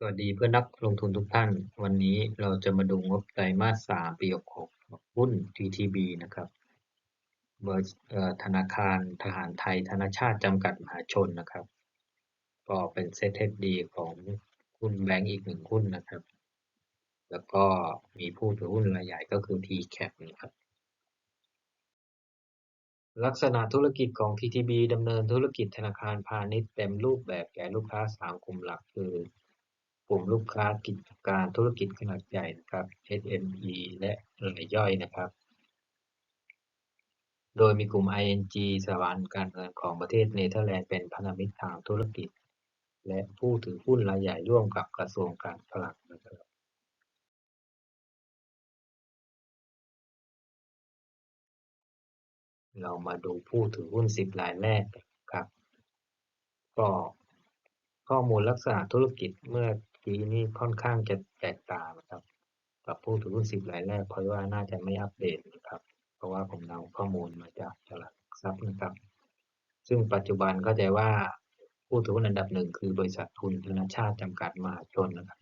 สวัสดีเพื่อนนักลงทุนทุกท่าน วันนี้เราจะมาดูงบไตรมาส3ปี66หุ้น TTB นะครับเบอร์ธนาคารทหารไทย ธนาชาติจำกัดมหาชนนะครับ ก็เป็นเซตเทดีของหุ้นแบงก์อีกหนึ่งหุ้นนะครับ แล้วก็มีผู้ถือหุ้นรายใหญ่ก็คือ TCAP นะครับ ลักษณะธุรกิจของ TTB ดำเนินธุรกิจธนาคารพาณิชย์เต็มรูปแบบแก่ลูกค้า 3 กลุ่มหลักคือ กลุ่มลูกค้ากิจการธุรกิจขนาดใหญ่นะครับ SME และรายย่อยนะครับ โดยมีกลุ่ม ING สถาบันการเงินของประเทศเนเธอร์แลนด์เป็นพันธมิตรทางธุรกิจ และผู้ถือหุ้นรายใหญ่ร่วมกับกระทรวงการคลังนะครับเรามาดูผู้ถือหุ้น 10รายแรกครับ ก็ข้อมูลลักษณะธุรกิจเมื่อ กี้นี้ค่อนข้างจะแตกต่างนะครับกับผู้ถือหุ้น10รายแรกเพราะว่าน่าจะไม่อัปเดตนะครับ เพราะว่าผมนำข้อมูลมาจากตลาดทรัพย์นะครับ ซึ่งปัจจุบันเข้าใจว่าผู้ถือหุ้นอันดับหนึ่งคือบริษัททุนธนาชาติจำกัดมหาชนนะครับ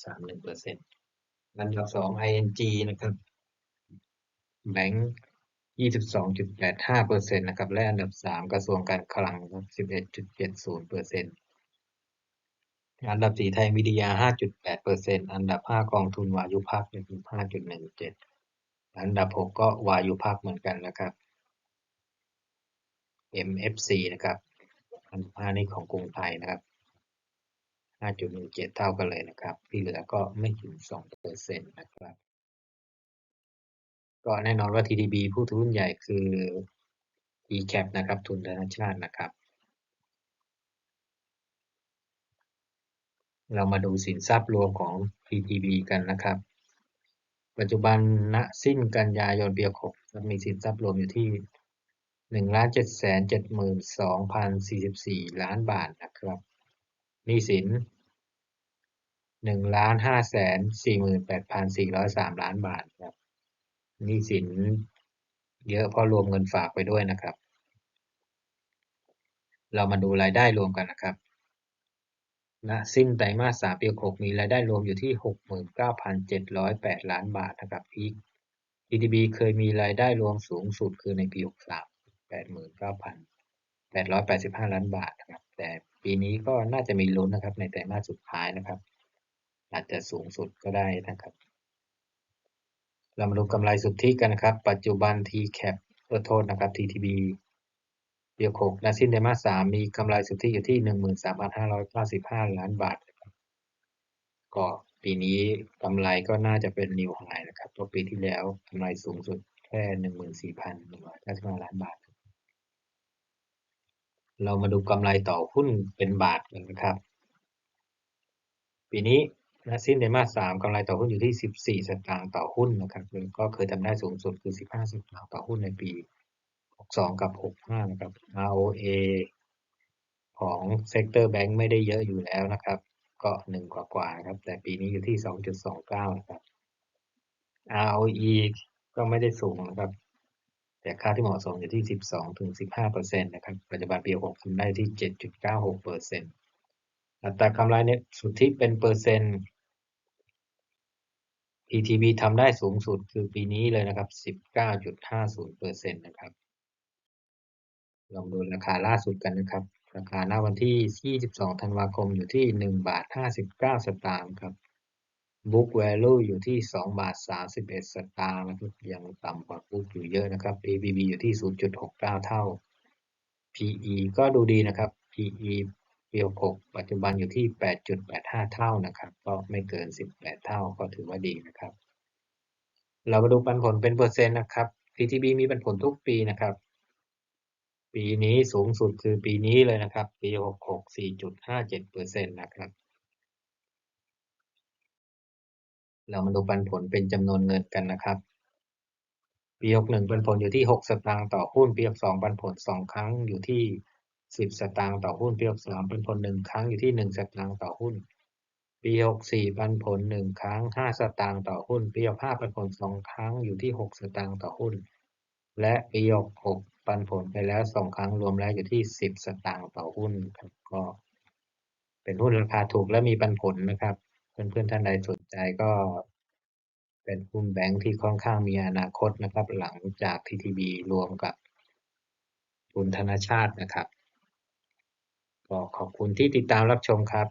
24.31%อันดับสอง ING นะครับแบงค์22.85%นะครับ และอันดับสามกระทรวงการคลัง11.70%อันต์ อันดับสี่ไทยวิทยา5.8%อันดับห้ากองทุนวายุพักทุน5.17อันดับหกก็วายุพักเหมือนกันนะครับ MFC นะครับ อันดับห้านี้ของกรุงไทยนะครับ5.17เท่ากันเลยนะครับ ที่เหลือก็ไม่ถึง2%นะครับ ก็แน่นอนว่า TDB ผู้ถือหุ้นใหญ่คือ ECAP นะครับ ทุนธนาชาตินะครับ เรามาดูสินทรัพย์รวมของ PTB กันนะครับ ปัจจุบันณสิ้นกันยายนปี6มีสินทรัพย์รวมอยู่ที่1ล้าน7แสน72,044ล้านบาทนะครับหนี้สิน1ล้าน5แสน48,403ล้านบาทครับหนี้สินเยอะเพราะรวมเงินฝากไปด้วยนะครับ เรามาดูรายได้รวมกันนะครับ ณ สิ้นไตรมาส 3 ปี 66 มีรายได้รวมอยู่ที่ 69,708 ล้านบาทนะครับพีค GDP เคยมีรายได้รวมสูงสุดคือในปี 63 89,885 ล้านบาทนะครับ แต่ปีนี้ก็น่าจะมีลุ้นนะครับ ในไตรมาสสุดท้ายนะครับ อาจจะสูงสุดก็ได้นะครับ เรามาดูกำไรสุทธิกันนะครับ ปัจจุบัน TCAP ขอโทษนะครับ TTB เดียวหกและสิ้นไตรมาสสามมีกำไรสุทธิอยู่ที่หนึ่งหมื่นสามพันห้าร้อยเก้าสิบห้าล้านบาท ก็ปีนี้กำไรก็น่าจะเป็นนิวไฮนะครับเพราะปีที่แล้วกำไรสูงสุดแค่หนึ่งหมื่นสี่พันหนึ่งร้อยเก้าสิบห้าล้านบาท เรามาดูกำไรต่อหุ้นเป็นบาทกันนะครับ ปีนี้นะสิ้นไตรมาสสามกำไรต่อหุ้นอยู่ที่สิบสี่สตางค์ต่อหุ้นนะครับก็เคยทำได้สูงสุดคือสิบห้าสตางค์ต่อหุ้นในปี 62กับ65นะครับ ROA ของ Sector Bank ไม่ได้เยอะอยู่แล้วนะครับ ก็หนึ่งกว่าๆครับ แต่ปีนี้อยู่ที่2.29นะครับ ROE ก็ไม่ได้สูงนะครับ แต่ค่าที่เหมาะสมอยู่ที่12ถึง15%นตนะครับ ปัจจุบันปี6ทำได้ที่7.96%อัตรากำไรเนี่ยสุทธิเป็นเปอร์เซ็นต์ PTB ทำได้สูงสุดคือปีนี้เลยนะครับ 19.50%นะครับ ลองดูราคาล่าสุดกันนะครับ ราคาหน้าวันที่ 22 ธันวาคมอยู่ที่ 1 บาท 59 สตางค์ครับ Book Value อยู่ที่ 2 บาท 31 สตางค์นะครับยังต่ำกว่า Book อยู่เยอะนะครับ PBB อยู่ที่ 0.69 เท่า PE ก็ดูดีนะครับ PE ปี6ปัจจุบันอยู่ที่ 8.85 เท่านะครับ ก็ไม่เกิน 18 เท่าก็ถือว่าดีนะครับ เรามาดูปันผลเป็นเปอร์เซ็นต์นะครับ PTB มีปันผลทุกปีนะครับ ปีนี้สูงสุดคือปีนี้เลยนะครับ ปีหกหกสี่จุดห้าเจ็ดเปอร์เซ็นต์นะครับ เรามาดูปันผลเป็นจำนวนเงินกันนะครับ ปีหกหนึ่งปันผลอยู่ที่หกสตางค์ต่อหุ้น ปีหกสองปันผลสองครั้งอยู่ที่สิบสตางค์ต่อหุ้น ปีหกสามปันผลหนึ่งครั้งอยู่ที่หนึ่งสตางค์ต่อหุ้น ปีหกสี่ปันผลหนึ่งครั้งห้าสตางค์ต่อหุ้น ปีหกห้าปันผลสองครั้งอยู่ที่หกสตางค์ต่อหุ้น และปีหก ปันผลไปแล้วสองครั้งรวมแล้วอยู่ที่สิบสตางค์ต่อหุ้นครับก็เป็นหุ้นราคาถูกและมีปันผลนะครับ เพื่อนๆท่านใดสนใจก็ เป็นหุ้นแบงค์ที่ค่อนข้างมีอนาคตนะครับ หลังจาก TTB รวมกับทุนธนชาตินะครับ ก็ขอบคุณที่ติดตามรับชมครับ